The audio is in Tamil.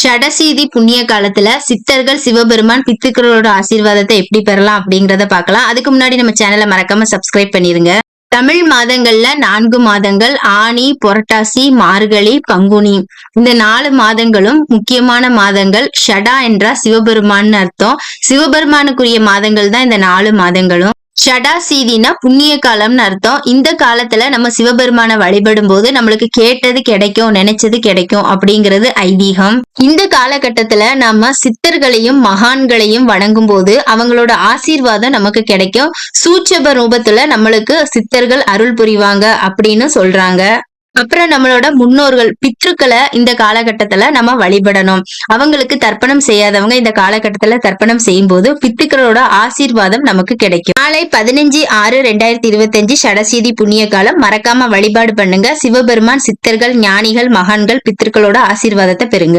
ஷடசீதி புண்ணிய காலத்துல சித்தர்கள் சிவபெருமான் பித்துக்களோட ஆசீர்வாதத்தை எப்படி பெறலாம் அப்படிங்கறத பார்க்கலாம். அதுக்கு முன்னாடி நம்ம சேனலை மறக்காம சப்ஸ்கிரைப் பண்ணிருங்க. தமிழ் மாதங்கள்ல நான்கு மாதங்கள் ஆனி புரட்டாசி மார்கழி பங்குனி. இந்த நாலு மாதங்களும் முக்கியமான மாதங்கள். ஷடா என்றா சிவபெருமான்னு அர்த்தம். சிவபெருமானுக்குரிய மாதங்கள் தான் இந்த நாலு மாதங்களும். ஷடா சீதினா புண்ணிய காலம்னு அர்த்தம். இந்த காலத்துல நம்ம சிவபெருமான வழிபடும் போது நம்மளுக்கு கேட்டது கிடைக்கும் நினைச்சது கிடைக்கும் அப்படிங்கிறது ஐதீகம். இந்த காலகட்டத்துல நம்ம சித்தர்களையும் மகான்களையும் வணங்கும் போது அவங்களோட ஆசீர்வாதம் நமக்கு கிடைக்கும். சூட்சப ரூபத்துல நம்மளுக்கு சித்தர்கள் அருள் புரிவாங்க அப்படின்னு சொல்றாங்க. அப்புறம் நம்மளோட முன்னோர்கள் பித்ருக்களை இந்த காலகட்டத்துல நம்ம வழிபடணும். அவங்களுக்கு தர்ப்பணம் செய்யாதவங்க இந்த காலகட்டத்துல தர்ப்பணம் செய்யும் போது பித்துக்களோட ஆசீர்வாதம் நமக்கு கிடைக்கும். நாளை பதினஞ்சு ஆறு ரெண்டாயிரத்தி இருபத்தஞ்சு சடசீதி புண்ணிய காலம். மறக்காம வழிபாடு பண்ணுங்க. சிவபெருமான் சித்தர்கள் ஞானிகள் மகான்கள் பித்திருக்களோட ஆசீர்வாதத்தை பெறுங்க.